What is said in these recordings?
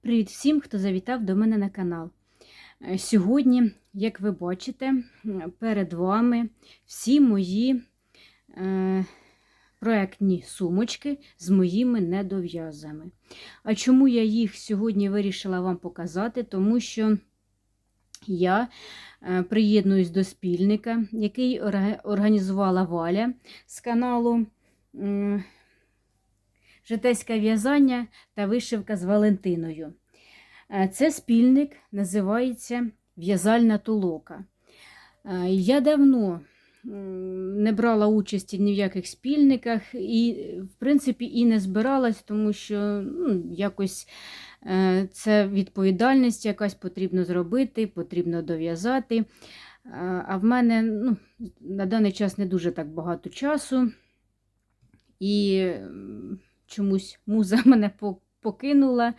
Привіт всім, хто завітав до мене на канал. Е, Сьогодні, як ви бачите, перед вами всі мої е, проектні сумочки з моїми недов'язами. А чому я їх сьогодні вирішила вам показати? Тому що я е, приєднуюсь до спільника, який організувала Валя з каналу. Житейське в'язання та вишивка з Валентиною. Е, Це спільник називається В'язальна толока. Е, Я давно не брала участі ні в яких спільниках і, в принципі, і не збиралась, тому що ну, якось е, це відповідальність якась потрібно зробити, потрібно дов'язати. А в мене ну, на даний час не дуже так багато часу. І чомусь муза мене покинула.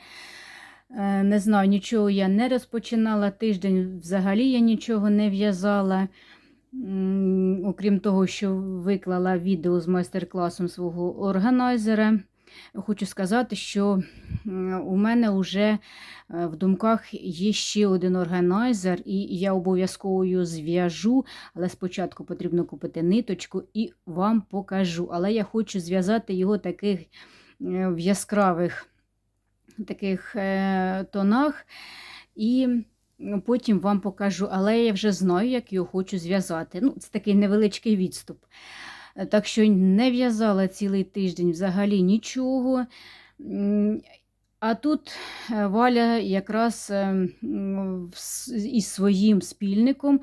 Е, Не знаю, нічого я не розпочинала. Тиждень взагалі я нічого не в'язала. Окрім того, що виклала відео з майстер-класом свого органайзера. Хочу сказати, що у мене вже е, в думках є ще один органайзер, і я обов'язково його зв'яжу, але спочатку потрібно купити ниточку і вам покажу. Але я хочу зв'язати його таких в яскравих таких е, тонах. І потім вам покажу, але я вже знаю, як його хочу зв'язати. Ну, Це такий невеличкий відступ. Е, Так що не в'язала цілий тиждень взагалі нічого. А тут е, Валя якраз е, із своїм спільником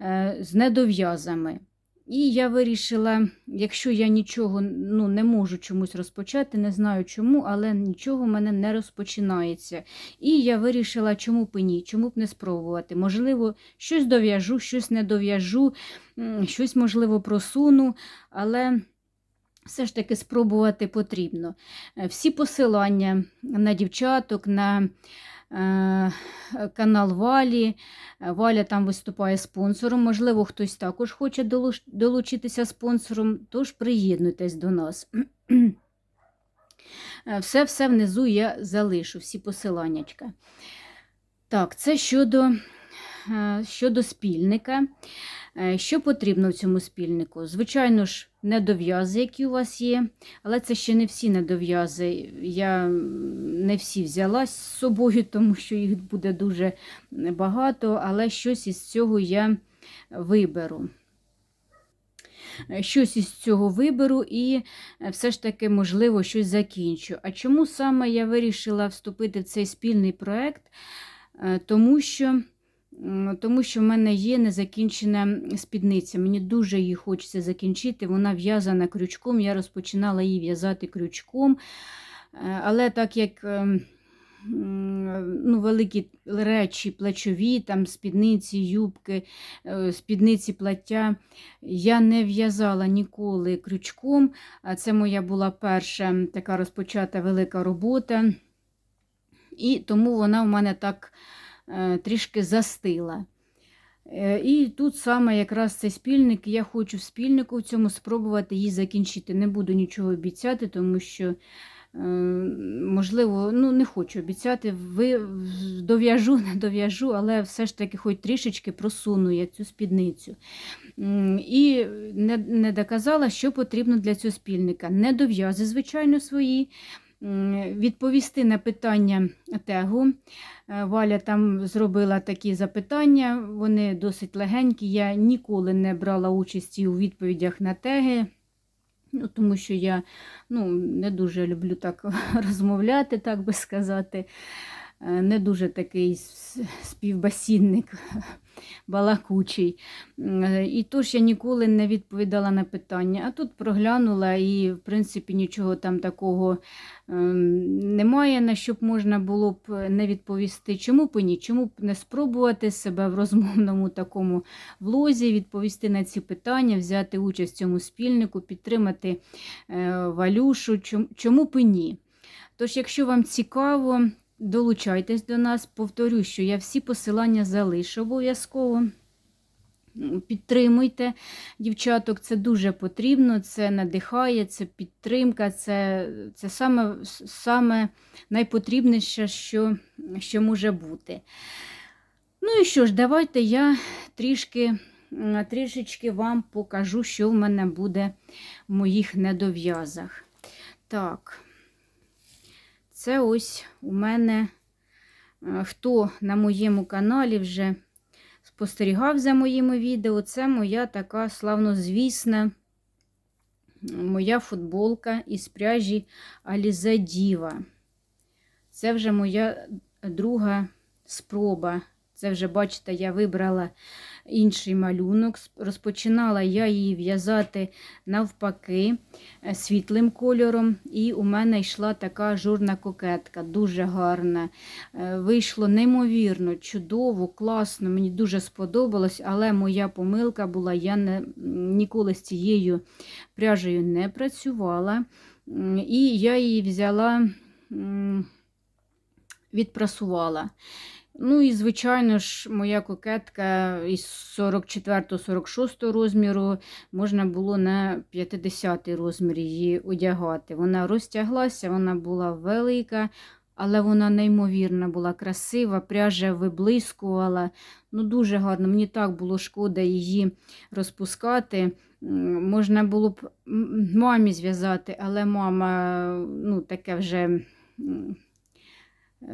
е, з недов'язами. І я вирішила, якщо я нічого ну, не можу чомусь розпочати, не знаю чому, але нічого в мене не розпочинається. І я вирішила, чому б і ні, чому б не спробувати. Можливо, щось дов'яжу, щось не дов'яжу, щось, можливо, просуну, але все ж таки спробувати потрібно. Е, Всі посилання на дівчаток, на канал Валі. Е, Валя там виступає спонсором. Можливо, хтось також хоче долучитися спонсором, тож приєднуйтесь до нас. Все-все внизу я залишу, всі посиланнячка. Так, це щодо, е, щодо спільника. Е, Що потрібно в цьому спільнику? Звичайно ж, недов'язи, які у вас є, але це ще не всі недов'язи. Я не всі взяла з собою, тому що їх буде дуже багато, але щось із цього я виберу. Е, Щось із цього виберу і е, все ж таки, можливо, щось закінчу. А чому саме я вирішила вступити в цей спільний проєкт? Е, Тому що, тому що в мене є незакінчена спідниця. Мені дуже її хочеться закінчити. Вона в'язана крючком. Я розпочинала її в'язати крючком. Е, Але так як ем, ну, великі речі, плечові, там спідниці, юбки, е, спідниці, плаття, я не в'язала ніколи крючком. Це моя була перша така розпочата велика робота. І тому вона в мене так трішки застила. Е, І тут саме якраз цей спільник, я хочу в спільнику в цьому спробувати її закінчити. Не буду нічого обіцяти, тому що, е, можливо, ну не хочу обіцяти, ви дов'яжу, не дов'яжу, але все ж таки хоч трішечки просуну я цю спідницю. І не, не доказала, що потрібно для цього спільника. Не дов'язи, звичайно, свої. Відповісти на питання тегу. Е, Валя там зробила такі запитання, вони досить легенькі. Я ніколи не брала участі у відповідях на теги, ну, тому що я ну, не дуже люблю так розмовляти, так би сказати. Е, Не дуже такий співбасінник, балакучий. Е, І тож я ніколи не відповідала на питання. А тут проглянула і, в принципі, нічого там такого ем, немає, на що б можна було б не відповісти. Чому б ні? Чому б не спробувати себе в розмовному такому влозі, відповісти на ці питання, взяти участь в цьому спільнику, підтримати е, Валюшу. Чому б ні? Тож, якщо вам цікаво, долучайтесь до нас. Повторю, що я всі посилання залишу обов'язково. Підтримуйте дівчаток, це дуже потрібно, це надихає, це підтримка, це, це саме, саме найпотрібніше, що що може бути. Ну і що ж, давайте я трішки, трішечки вам покажу, що в мене буде в моїх недов'язах. Так, це ось у мене, е, хто на моєму каналі вже спостерігав за моїми відео, це моя така славнозвісна моя футболка із пряжі Аліза Діва. Це вже моя друга спроба. Це вже, бачите, я вибрала інший малюнок. Розпочинала я її в'язати навпаки е, світлим кольором. І у мене йшла така ажурна кокетка, дуже гарна. Е, Вийшло неймовірно, чудово, класно, мені дуже сподобалось, але моя помилка була, я не, ніколи з цією пряжею не працювала. І я її взяла, відпрасувала. Ну і, звичайно ж, моя кокетка із 44-46 розміру можна було на 50 розмір її одягати. Вона розтяглася, вона була велика, але вона неймовірна була красива, пряжа виблискувала. Ну, дуже гарно. Мені так було шкода її розпускати. Можна було б мамі зв'язати, але мама ну, таке вже.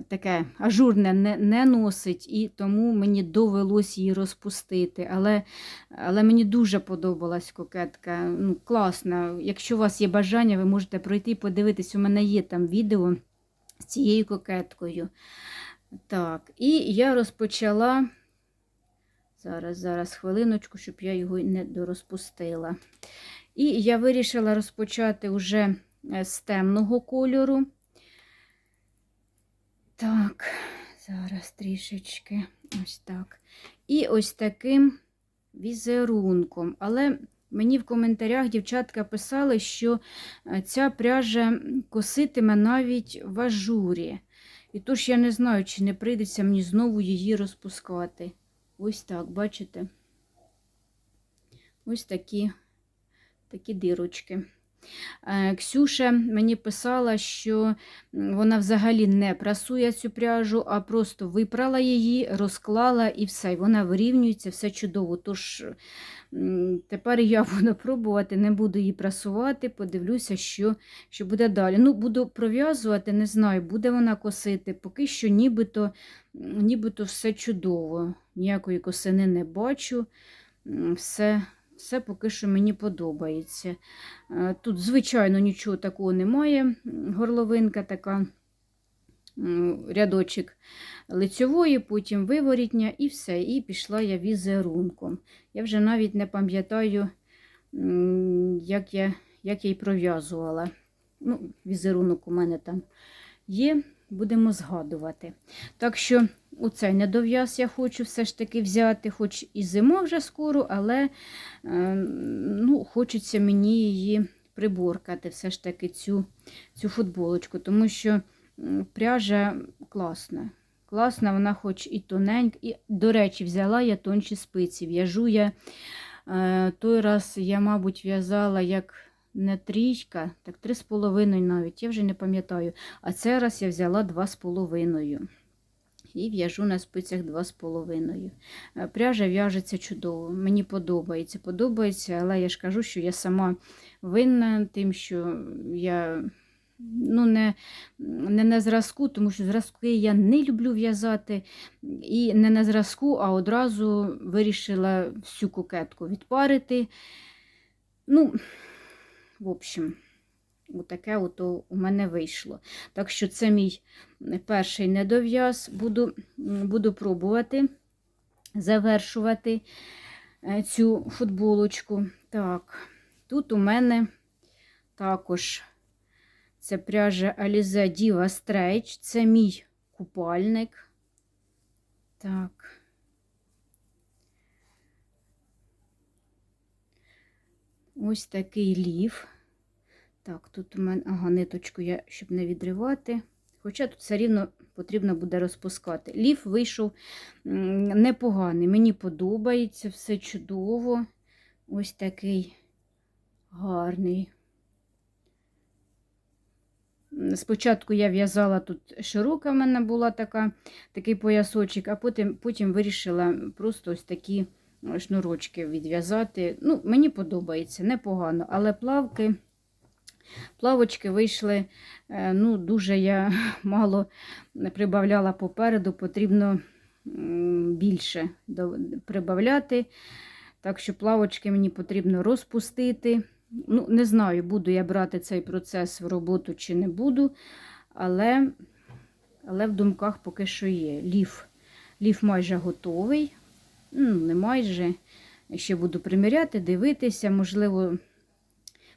Таке ажурне не, не носить, і тому мені довелось її розпустити. Але, але мені дуже подобалась кокетка. Ну, класна. Якщо у вас є бажання, ви можете пройти і подивитись. У мене є там відео з цією кокеткою. Так, і я розпочала. Зараз, зараз, хвилиночку, щоб я його не дорозпустила. І я вирішила розпочати вже е, з темного кольору. Так, зараз трішечки ось так. І ось таким візерунком. Але мені в коментарях дівчатка писали, що е, ця пряжа коситиме навіть в ажурі. І тож я не знаю, чи не прийдеться мені знову її розпускати. Ось так, бачите? Ось такі, такі дирочки. Е, Ксюша мені писала, що вона взагалі не прасує цю пряжу, а просто випрала її, розклала і все. Вона вирівнюється, все чудово. Тож тепер я буду пробувати, не буду її прасувати, подивлюся, що, що буде далі. Ну, буду пров'язувати, не знаю, буде вона косити. Поки що нібито, нібито все чудово. Ніякої косини не бачу. Все, все поки що мені подобається. Е, Тут, звичайно, нічого такого немає. Горловинка така, рядочок лицьової, потім виворітня і все. І пішла я візерунком. Я вже навіть не пам'ятаю, як я, як я її пров'язувала. Ну, візерунок у мене там є, будемо згадувати. Так що оцей недов'яз я хочу все ж таки взяти, хоч і зима вже скоро, але е, ну, хочеться мені її приборкати, все ж таки цю, цю футболочку, тому що пряжа класна. Класна, вона хоч і тоненька. І, до речі, взяла я тонші спиці. В'яжу я е, той раз я, мабуть, в'язала як не трійка, так три з половиною навіть, я вже не пам'ятаю. А цей раз я взяла два з половиною. І в'яжу на спицях два з половиною. Е, Пряжа в'яжеться чудово. Мені подобається. Подобається, але я ж кажу, що я сама винна тим, що я ну, не, не на зразку, тому що зразки я не люблю в'язати. І не на зразку, а одразу вирішила всю кокетку відпарити. Ну, в общем, отаке ото у мене вийшло. Так що це мій перший недов'яз. Буду, буду пробувати завершувати е, цю футболочку. Так, тут у мене також це пряжа Alize Diva Stretch. Це мій купальник. Так. Ось такий лів. Так, тут у мене, ага, ниточку я, щоб не відривати. Хоча тут все рівно потрібно буде розпускати. Лів вийшов непоганий. Мені подобається, все чудово. Ось такий гарний. Спочатку я в'язала тут широка в мене була така, такий поясочок, а потім, потім вирішила просто ось такі шнурочки відв'язати. Ну, мені подобається, непогано, але плавки. Плавочки вийшли, е, ну, дуже я мало прибавляла попереду, потрібно більше прибавляти. Так що плавочки мені потрібно розпустити. Ну, не знаю, буду я брати цей процес в роботу чи не буду, але, але в думках поки що є. Ліф, ліф майже готовий. Ну, не майже. Ще буду приміряти, дивитися, можливо,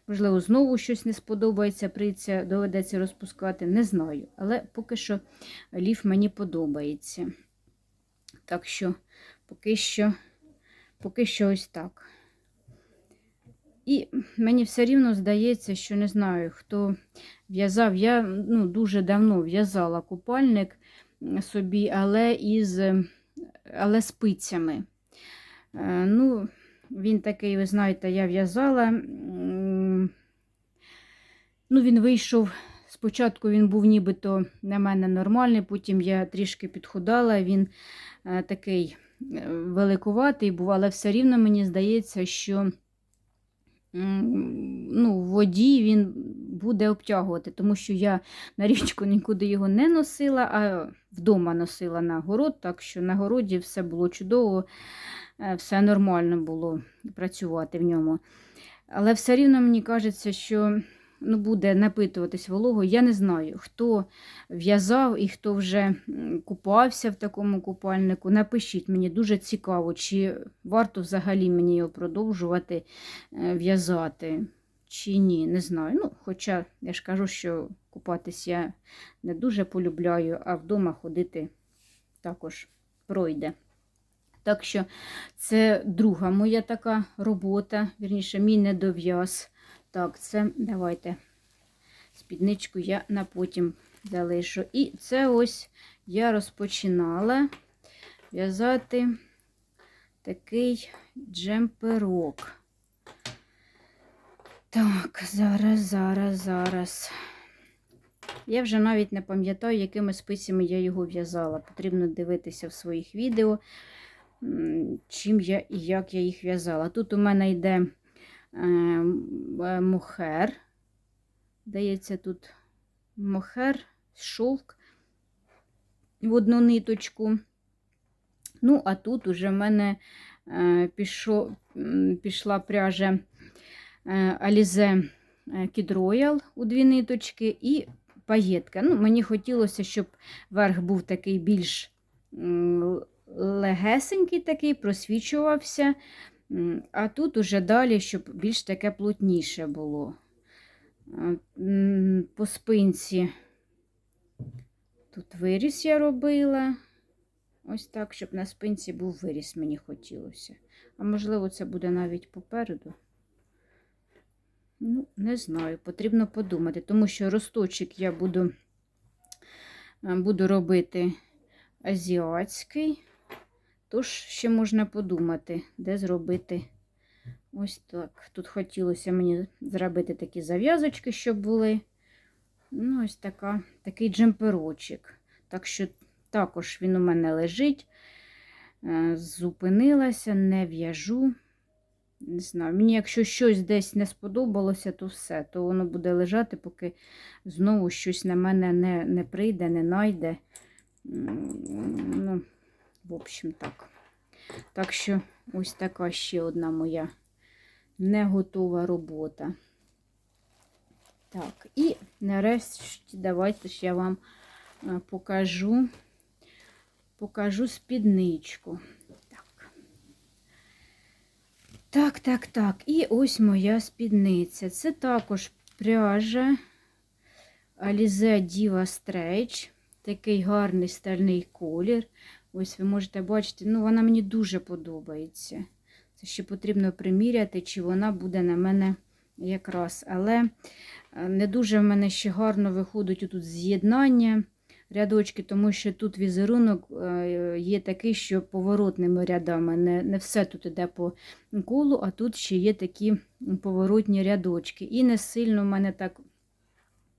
можливо, знову щось не сподобається, прийдеться, доведеться розпускати. Не знаю. Але поки що ліф мені подобається. Так що, поки що, поки що ось так. І мені все рівно здається, що не знаю, хто в'язав. Я ну, дуже давно в'язала купальник собі, але із але спицями. Е, Ну, він такий, ви знаєте, я в'язала. Ну, він вийшов. Спочатку він був нібито на мене нормальний, потім я трішки підхудала, він е, такий е, великуватий був, але все рівно мені здається, що ну, в воді він буде обтягувати, тому що я на річку нікуди його не носила, а вдома носила на город, так що на городі все було чудово, е, все нормально було працювати в ньому. Але все рівно мені кажеться, що ну, буде напитуватись вологою. Я не знаю, хто в'язав і хто вже купався в такому купальнику. Напишіть мені дуже цікаво, чи варто взагалі мені його продовжувати е, в'язати, чи ні, не знаю. Ну, Хоча я ж кажу, що купатись я не дуже полюбляю, а вдома ходити також пройде. Так що це друга моя така робота, вірніше, мій недов'яз. Так, це давайте спідничку я на потім залишу. І це ось я розпочинала в'язати такий джемперок. Так, зараз, зараз, зараз. Я вже навіть не пам'ятаю, якими спицями я його в'язала. Потрібно дивитися в своїх відео, чим я і як я їх в'язала. Тут у мене йде мохер. Дається тут мохер, шовк в одну ниточку. Ну, а тут уже в мене е, пішо, пішла пряжа е, Alize Kid Royal у дві ниточки і паєтка. Ну, мені хотілося, щоб верх був такий більш легесенький, такий, просвічувався. А тут уже далі, щоб більш таке плотніше було. По спинці тут виріс я робила. Ось так, щоб на спинці був виріс, мені хотілося. А можливо, це буде навіть попереду. Ну, не знаю, потрібно подумати, тому що росточок я буду, е, буду робити азіатський. Тож ще можна подумати, де зробити ось так. Тут хотілося мені зробити такі зав'язочки, щоб були. Ну, ось така, такий джемперочок. Так що також він у мене лежить. Е, Зупинилася, не в'яжу. Не знаю, мені, якщо щось десь не сподобалося, то все, то воно буде лежати, поки знову щось на мене не, не прийде, не найде. Ну, в общем, так. Так що ось така ще одна моя не готова робота. Так, і нарешті давайте ж я вам е, покажу, покажу спідничку. Так. Так, так, так. І ось моя спідниця. Це також пряжа Alize Diva Stretch. Такий гарний стальний колір. Ось ви можете бачити, ну вона мені дуже подобається. Це ще потрібно приміряти, чи вона буде на мене якраз. Але е, не дуже в мене ще гарно виходить тут з'єднання рядочки, тому що тут візерунок е, є такий, що поворотними рядами. Не, не все тут іде по колу, а тут ще є такі поворотні рядочки. І не сильно в мене так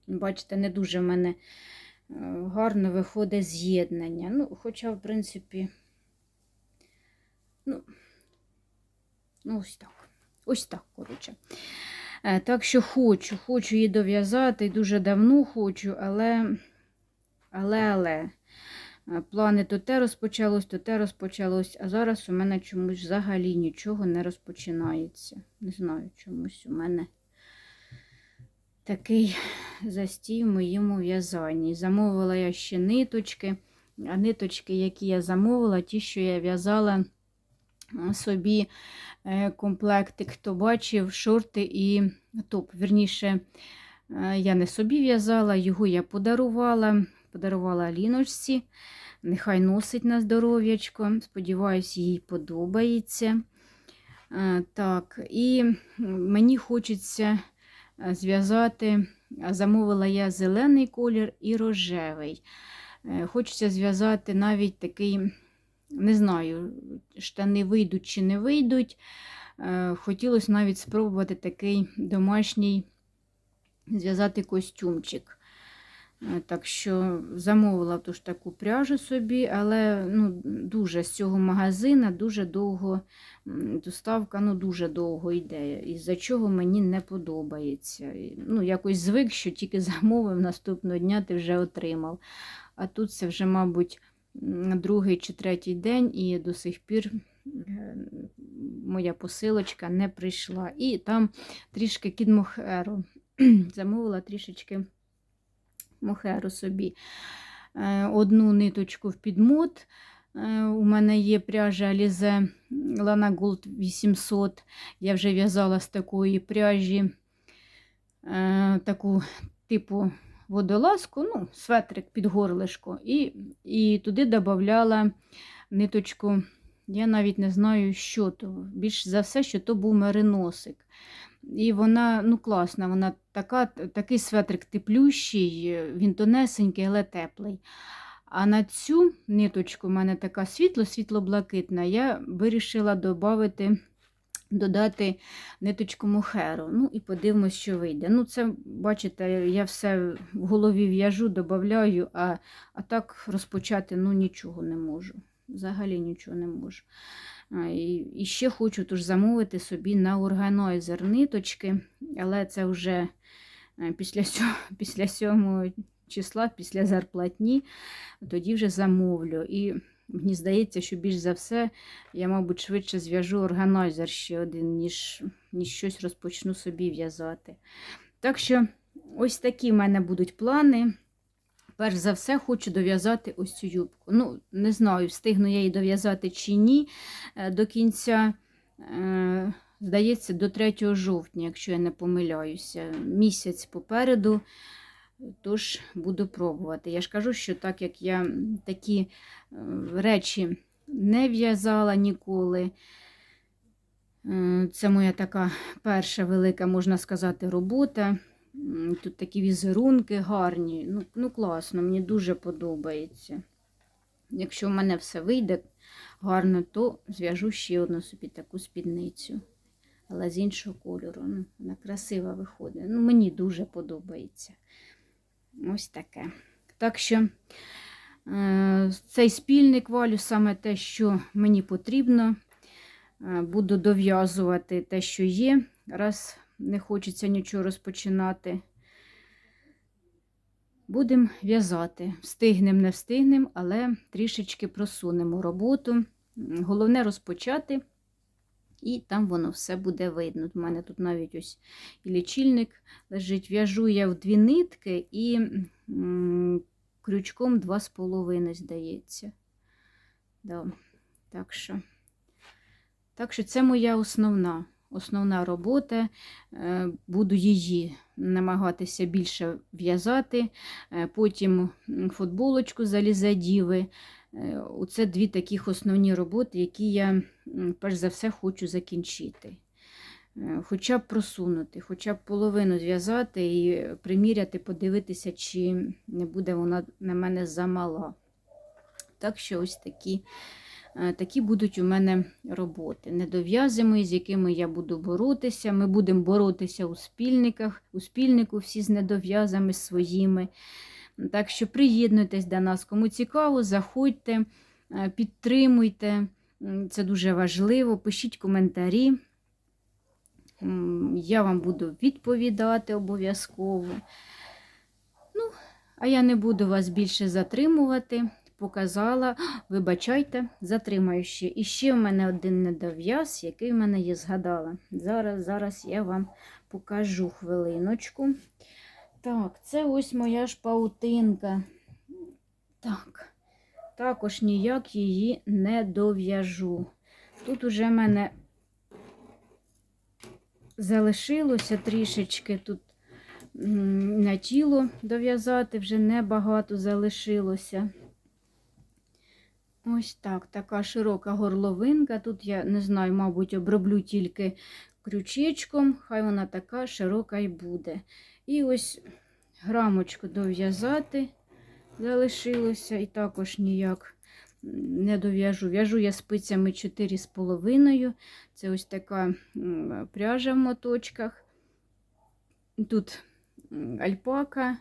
Бачите, не дуже в мене гарно виходить з'єднання. Ну, хоча, в принципі, ну, ну ось так. Ось так, коротше. Е, Так що хочу, хочу її дов'язати, дуже давно хочу, але, але, але. Е, Плани то те розпочалось, то те розпочалось, а зараз у мене чомусь взагалі нічого не розпочинається. Не знаю, чомусь у мене такий застій в моєму в'язанні. Замовила я ще ниточки, а ниточки, які я замовила, ті, що я в'язала собі е, комплектик, хто бачив, шорти і топ. Вірніше, е, я не собі в'язала, його я подарувала. Подарувала Аліночці. Нехай носить на здоров'ячко. Сподіваюсь, їй подобається. Е, Так, і мені хочеться зв'язати, замовила я зелений колір і рожевий. Е, Хочеться зв'язати навіть такий, не знаю, штани вийдуть чи не вийдуть. Е, Хотілося навіть спробувати такий домашній зв'язати костюмчик. Е, Так що замовила ту ж таку пряжу собі, але ну, дуже з цього магазина дуже довго доставка ну, дуже довго йде, із-за чого мені не подобається. Ну, якось звик, що тільки замовив, наступного дня ти вже отримав. А тут це вже, мабуть, другий чи третій день, і до сих пір е, моя посилочка не прийшла. І там трішки кідмохеру. Замовила трішечки мохеру собі. Е, Одну ниточку в підмот. Е, У мене є пряжа Alize Lana Gold 800. Я вже в'язала з такої пряжі е, таку типу водолазку, ну, светрик під горлишко. І, і туди додавала ниточку. Я навіть не знаю, що то. Більш за все, що то був мериносик. І вона ну, класна, вона така, такий светрик теплющий, він тонесенький, але теплий. А на цю ниточку, в мене така світло-світло-блакитна, я вирішила додати, додати ниточку мохеру. Ну і подивимось, що вийде. Ну, це, бачите, я все в голові в'яжу, додаю, а, а так розпочати ну, нічого не можу. Взагалі нічого не можу. І, ще хочу тож замовити собі на органайзер ниточки, але це вже е, після, сьо- після 7 числа, після зарплатні, тоді вже замовлю. І мені здається, що більш за все я, мабуть, швидше зв'яжу органайзер ще один, ніж, ніж щось розпочну собі в'язати. Так що ось такі в мене будуть плани. Перш за все, хочу дов'язати ось цю юбку. Ну, не знаю, встигну я її дов'язати чи ні е, до кінця. Е, Здається, до 3 жовтня, якщо я не помиляюся. Місяць попереду, тож буду пробувати. Я ж кажу, що так як я такі е, речі не в'язала ніколи. Це моя така перша велика, можна сказати, робота. Тут такі візерунки гарні. Ну, ну класно, мені дуже подобається. Якщо в мене все вийде гарно, то зв'яжу ще одну собі таку спідницю. Але з іншого кольору. Ну, вона красива виходить. Ну, мені дуже подобається. Ось таке. Так що е, цей спільник валю саме те, що мені потрібно. Е, Буду дов'язувати те, що є, раз не хочеться нічого розпочинати. Будемо в'язати. Встигнемо, не встигнемо, але трішечки просунемо роботу. Головне розпочати, і там воно все буде видно. У мене тут навіть ось і лічильник лежить. В'яжу я в дві нитки і крючком два з половиною, здається. Да. Так що. Так що це моя основна, основна робота. Е, Буду її намагатися більше в'язати. Е, Потім футболочку залізе діви. Е, Оце дві таких основні роботи, які я перш за все хочу закінчити. Хоча б просунути, хоча б половину зв'язати і приміряти, подивитися, чи не буде вона на мене замала. Так що ось такі Такі будуть у мене роботи. Недов'язами, з якими я буду боротися. Ми будемо боротися у спільниках, у спільнику всі з недов'язами своїми. Так що приєднуйтесь до нас, кому цікаво, заходьте, е, підтримуйте. Це дуже важливо. Пишіть коментарі. Я вам буду відповідати обов'язково. Ну, а я не буду вас більше затримувати. Показала, вибачайте, затримаю ще. І ще в мене один недов'яз, який в мене є, згадала. Зараз, зараз я вам покажу хвилиночку. Так, це ось моя ж паутинка. Так, також ніяк її не дов'яжу. Тут уже в мене залишилося трішечки тут на тіло дов'язати, вже небагато залишилося. Ось так, така широка горловинка. Тут я не знаю, мабуть, оброблю тільки крючечком, хай вона така широка і буде. І ось грамочку дов'язати залишилося, і також ніяк не дов'яжу. В'яжу я спицями 4,5. Це ось така пряжа в моточках. Тут альпака,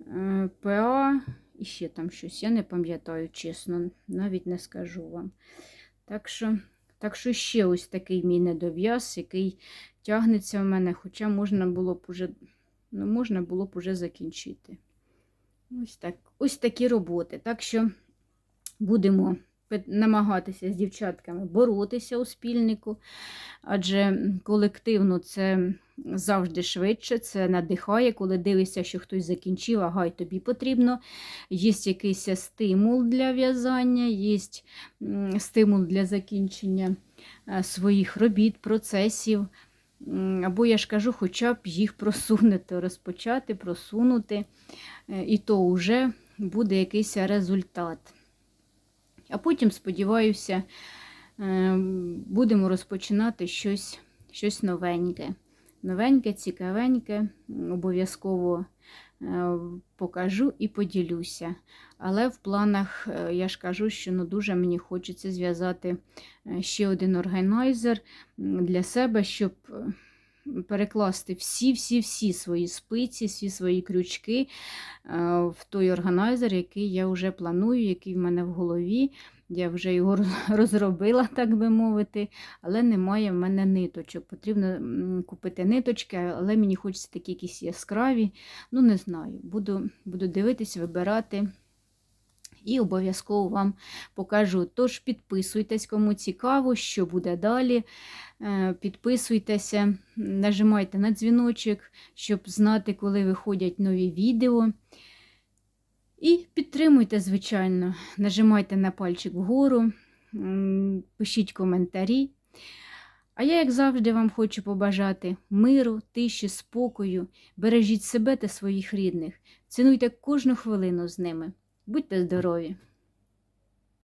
е, ПА і ще там щось. Я не пам'ятаю, чесно, навіть не скажу вам. Так що, так що ще ось такий мій недов'яз, який тягнеться в мене, хоча можна було б уже, ну, можна було б уже закінчити. Ось, так, ось такі роботи. Так що будемо намагатися з дівчатками боротися у спільнику, адже колективно це завжди швидше, це надихає, коли дивишся, що хтось закінчив, ага, й тобі потрібно. Є якийсь стимул для в'язання, є стимул для закінчення е, своїх робіт, процесів. Або я ж кажу, хоча б їх просунути, розпочати, просунути, е, і то вже буде якийсь результат. А потім, сподіваюся, е, будемо розпочинати щось, щось новеньке. Новеньке, цікавеньке, обов'язково е, покажу і поділюся. Але в планах е, я ж кажу, що ну, дуже мені хочеться зв'язати ще один органайзер для себе, щоб перекласти всі-всі-всі свої спиці, всі свої крючки е, в той органайзер, який я вже планую, який в мене в голові. Я вже його розробила, так би мовити, але немає в мене ниточок. Потрібно купити ниточки, але мені хочеться такі якісь яскраві. Ну, не знаю. Буду, буду дивитись, вибирати. І обов'язково вам покажу. Тож підписуйтесь, кому цікаво, що буде далі. Е, Підписуйтеся, нажимайте на дзвіночок, щоб знати, коли виходять нові відео. І підтримуйте, звичайно, нажимайте на пальчик вгору, пишіть коментарі. А я, як завжди, вам хочу побажати миру, тиші, спокою. Бережіть себе та своїх рідних. Цінуйте кожну хвилину з ними. Будьте здорові!